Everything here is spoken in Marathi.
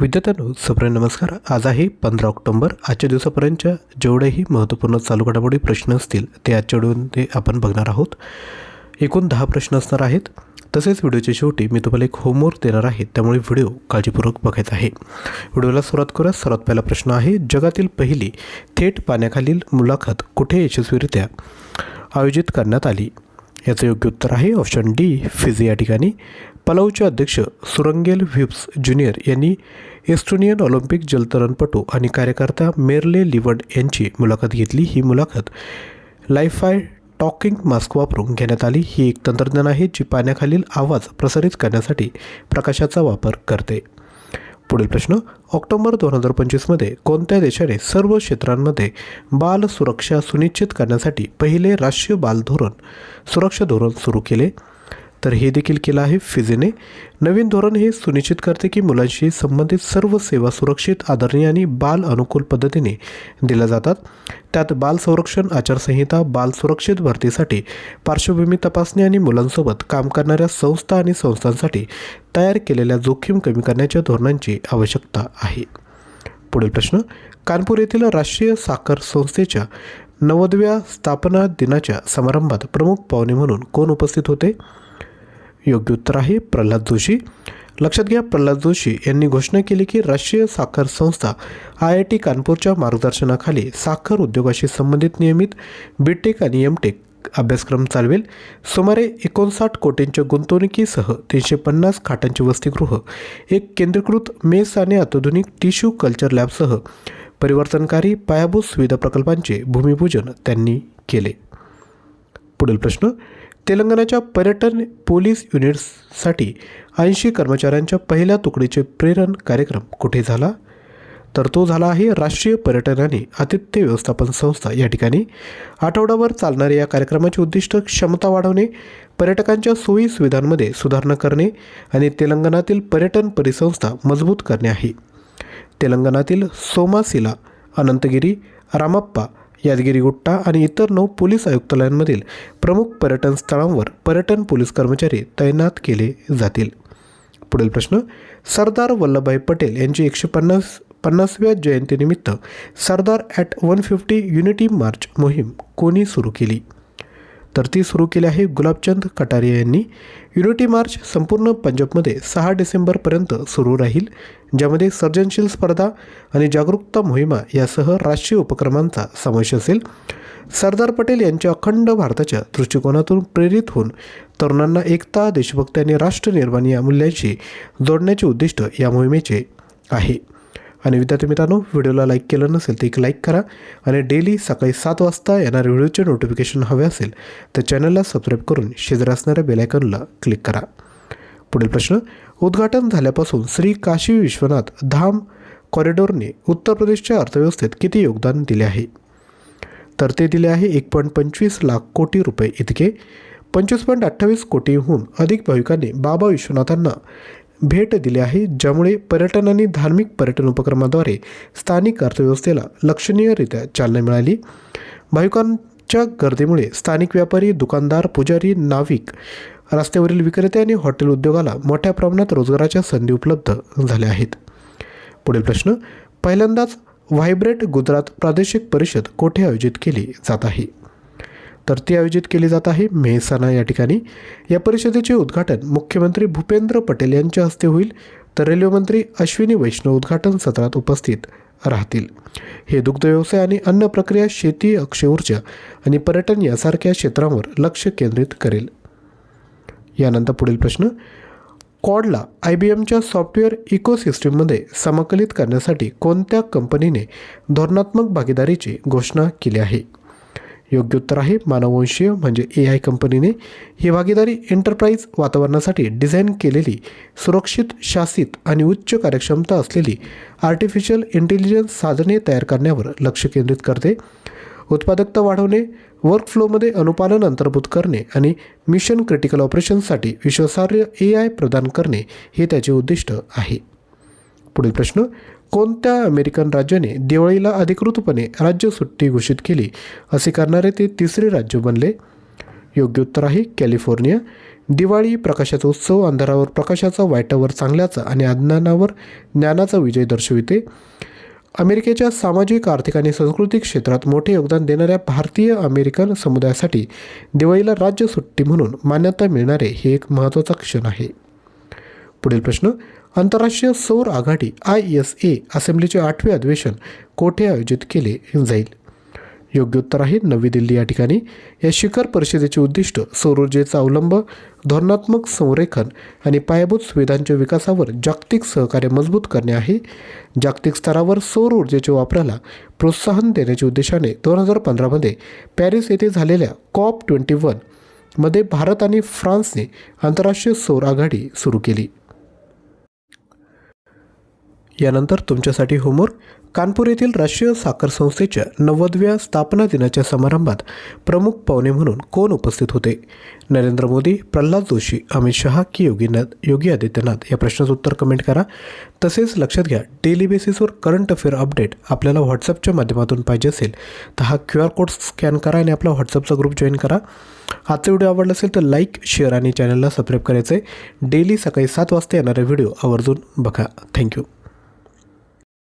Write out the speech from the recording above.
विद्यार्थ्यांनो सप्रे नमस्कार. आज आहे पंधरा ऑक्टोंबर आजच्या दिवसापर्यंतच्या जेवढेही महत्त्वपूर्ण चालू घडामोडी प्रश्न असतील ते आजच्या व्हिडिओमध्ये आपण बघणार आहोत. एकूण दहा प्रश्न असणार आहेत. तसेच व्हिडिओच्या शेवटी मी तुम्हाला एक होमवर्क देणार आहे. त्यामुळे व्हिडिओ काळजीपूर्वक बघायचा आहे. व्हिडिओला सुरुवात करूया सर्वात पहिला प्रश्न आहे जगातील पहिली थेट पाण्याखालील मुलाखत कुठे यशस्वीरित्या आयोजित करण्यात आली? याचं योग्य उत्तर आहे. ऑप्शन डी फिजी या ठिकाणी. पलाऊचे अध्यक्ष सुरंगेल व्हिप्स ज्युनियर यांनी एस्टोनियन ऑलिम्पिक जलतरणपटू आणि कार्यकर्ता मेरले लिवड यांची मुलाखत घेतली. ही मुलाखत लायफाय टॉकिंग मास्क वापरून घेण्यात आली. ही एक तंत्रज्ञान आहे जी पाण्याखालील आवाज प्रसारित करण्यासाठी प्रकाशाचा वापर करते. पुढील प्रश्न ऑक्टोबर दोन हजार पंचवीसमध्ये कोणत्या देशाने सर्व क्षेत्रांमध्ये बाल सुरक्षा सुनिश्चित करण्यासाठी पहिले राष्ट्रीय बाल धोरण सुरक्षा धोरण सुरू केले? तर हे देखील केलं आहे फिजीने. नवीन धोरण हे सुनिश्चित करते की मुलांशी संबंधित सर्व सेवा सुरक्षित आदरणीय आणि बाल अनुकूल पद्धतीने दिल्या जातात. त्यात बाल संरक्षण आचारसंहिता बाल सुरक्षित भरतीसाठी पार्श्वभूमी तपासणी आणि मुलांसोबत काम करणाऱ्या संस्था आणि संस्थांसाठी तयार केलेल्या जोखीम कमी करण्याच्या धोरणांची आवश्यकता आहे. पुढील प्रश्न कानपूर येथील राष्ट्रीय साखर संस्थेच्या नव्वदव्या स्थापना दिनाच्या समारंभात प्रमुख पाहुणे म्हणून कोण उपस्थित होते? योग्य उत्तर आहे प्रल्हाद जोशी. लक्षात घ्या प्रल्हाद जोशी यांनी घोषणा केली की राष्ट्रीय साखर संस्था आय आय टी कानपूरच्या मार्गदर्शनाखाली साखर उद्योगाशी संबंधित नियमित बीटेक आणि एमटेक अभ्यासक्रम चालवेल. सुमारे एकोणसाठ कोटींच्या गुंतवणुकीसह तीनशे पन्नास खाटांचे वसतिगृह एक केंद्रीकृत मेस आणि अत्याधुनिक टिश्यू कल्चर लॅबसह परिवर्तनकारी पायाभूत सुविधा प्रकल्पांचे भूमिपूजन त्यांनी केले. पुढील प्रश्न तेलंगणाच्या पर्यटन पोलीस युनिट्ससाठी ऐंशी कर्मचाऱ्यांच्या पहिल्या तुकडीचे प्रेरण कार्यक्रम कुठे झाला? तर तो झाला आहे राष्ट्रीय पर्यटन आणि आतिथ्य व्यवस्थापन संस्था. या ठिकाणी आठवडाभर चालणाऱ्या या कार्यक्रमाचे उद्दिष्ट क्षमता वाढवणे पर्यटकांच्या सोयी सुविधांमध्ये सुधारणा करणे आणि तेलंगणातील पर्यटन परिसंस्था मजबूत करणे आहे. तेलंगणातील सोमासिला अनंतगिरी रामप्पा यादगिरी गुट्टा आणि इतर नऊ पोलीस आयुक्तालयांमधील प्रमुख पर्यटन स्थळांवर पर्यटन पोलीस कर्मचारी तैनात केले जातील. पुढील प्रश्न सरदार वल्लभभाई पटेल यांची एकशे पन्नास पन्नासव्या जयंतीनिमित्त Sardar at one fifty unity march मोहीम कोणी सुरू केली? तर ती सुरू केली आहे गुलाबचंद कटारिया यांनी. युनिटी मार्च संपूर्ण पंजाबमध्ये सहा डिसेंबरपर्यंत सुरू राहील ज्यामध्ये सर्जनशील स्पर्धा आणि जागरूकता मोहिमा यासह राष्ट्रीय उपक्रमांचा समावेश असेल. सरदार पटेल यांच्या अखंड भारताच्या दृष्टिकोनातून प्रेरित होऊन तरुणांना एकता देशभक्ती आणि राष्ट्रनिर्माण या मूल्यांशी जोडण्याचे उद्दिष्ट या मोहिमेचे आहे. आणि विद्यार्थी मित्रांनो व्हिडिओला लाईक केलं नसेल तर एक लाईक करा आणि डेली सकाळी सात वाजता येणार व्हिडिओचे नोटिफिकेशन हवे असेल तर चॅनलला सबस्क्राईब करून शेजारी असणाऱ्या बेलायकनला क्लिक करा. पुढील प्रश्न उद्घाटन झाल्यापासून श्री काशी विश्वनाथ धाम कॉरिडॉरने उत्तर प्रदेशच्या अर्थव्यवस्थेत किती योगदान दिले आहे? तर ते दिले आहे एक पॉईंट पंचवीस लाख कोटी रुपये इतके. पंचवीस पॉईंट अठ्ठावीस कोटीहून अधिक भाविकांनी बाबा विश्वनाथांना भेट दिली आहे ज्यामुळे पर्यटन आणि धार्मिक पर्यटन उपक्रमाद्वारे स्थानिक अर्थव्यवस्थेला लक्षणीयरित्या चालना मिळाली. भाविकांच्या गर्दीमुळे स्थानिक व्यापारी दुकानदार पुजारी नाविक रस्त्यावरील विक्रेते आणि हॉटेल उद्योगाला मोठ्या प्रमाणात रोजगाराच्या संधी उपलब्ध झाल्या आहेत. पुढील प्रश्न पहिल्यांदाच व्हायब्रेट गुजरात प्रादेशिक परिषद कोठे आयोजित केली जात आहे? तर ती आयोजित केली जात आहे. मेहसाणा या ठिकाणी. या परिषदेचे उद्घाटन मुख्यमंत्री भूपेंद्र पटेल यांच्या हस्ते होईल. तर रेल्वेमंत्री अश्विनी वैष्णव उद्घाटन सत्रात उपस्थित राहतील. हे दुग्ध व्यवसाय आणि अन्न प्रक्रिया शेती अक्षय ऊर्जा आणि पर्यटन यासारख्या क्षेत्रांवर लक्ष केंद्रित करेल. यानंतर पुढील प्रश्न. कॉडला आय बी एमच्या सॉफ्टवेअर इकोसिस्टीममध्ये समाकलित करण्यासाठी कोणत्या कंपनीने धोरणात्मक भागीदारीची घोषणा केली आहे? योग्य उत्तर आहे. मानववंशीय म्हणजे ए आय कंपनीने ही भागीदारी एंटरप्राइज वातावरणासाठी डिझाईन केलेली सुरक्षित शासित आणि उच्च कार्यक्षमता असलेली आर्टिफिशियल इंटेलिजन्स साधने तयार करण्यावर लक्ष केंद्रित करते. उत्पादकता वाढवणे वर्कफ्लोमध्ये अनुपालन अंतर्भूत करणे आणि मिशन क्रिटिकल ऑपरेशनसाठी विश्वासार्ह ए आय प्रदान करणे हे त्याचे उद्दिष्ट आहे. पुढील प्रश्न कोणत्या अमेरिकन राज्याने दिवाळीला अधिकृतपणे राज्य सुट्टी घोषित केली? असे करणारे ते तिसरे राज्य बनले. योग्य उत्तर आहे कॅलिफोर्निया. दिवाळी प्रकाशाचा उत्सव अंधारावर प्रकाशाचा वाईटावर चांगल्याचा आणि अज्ञानावर ज्ञानाचा विजय दर्शविते. अमेरिकेच्या सामाजिक आर्थिक आणि सांस्कृतिक क्षेत्रात मोठे योगदान देणाऱ्या भारतीय अमेरिकन समुदायासाठी दिवाळीला राज्य सुट्टी म्हणून मान्यता मिळणारे हे एक महत्त्वाचा क्षण आहे. पुढील प्रश्न आंतरराष्ट्रीय सौर आघाडी आय एस ए असेंब्लीचे आठवे अधिवेशन कोठे आयोजित केले जाईल? योग्य उत्तर आहे नवी दिल्ली या ठिकाणी. या शिखर परिषदेचे उद्दिष्ट सौरऊर्जेचा अवलंब धोरणात्मक संरेखन आणि पायाभूत सुविधांच्या विकासावर जागतिक सहकार्य मजबूत करणे आहे. जागतिक स्तरावर सौर ऊर्जेच्या वापराला प्रोत्साहन देण्याच्या उद्देशाने दोन हजार पंधरामध्ये पॅरिस येथे झालेल्या कॉप ट्वेंटी वनमध्ये भारत आणि फ्रान्सने आंतरराष्ट्रीय सौर आघाडी सुरू केली. यानंतर तुमच्यासाठी होमवर्क कानपूर येथील राष्ट्रीय साखर संस्थेच्या नव्वदव्या स्थापना दिनाच्या समारंभात प्रमुख पाहुणे म्हणून कोण उपस्थित होते? नरेंद्र मोदी प्रल्हाद जोशी अमित शहा की. योगीनाथ योगी आदित्यनाथ या प्रश्नाचं उत्तर कमेंट करा. तसेच लक्षात घ्या डेली बेसिसवर करंट अफेअर अपडेट आपल्याला व्हॉट्सअपच्या माध्यमातून पाहिजे असेल तर हा क्यू आर कोड स्कॅन करा आणि आपला व्हॉट्सअपचा ग्रुप जॉईन करा. आजचा व्हिडिओ आवडला असेल तर लाईक शेअर आणि चॅनलला सबस्क्राईब करायचं आहे डेली सकाळी सात वाजता येणारे व्हिडिओ आवर्जून बघा. थँक्यू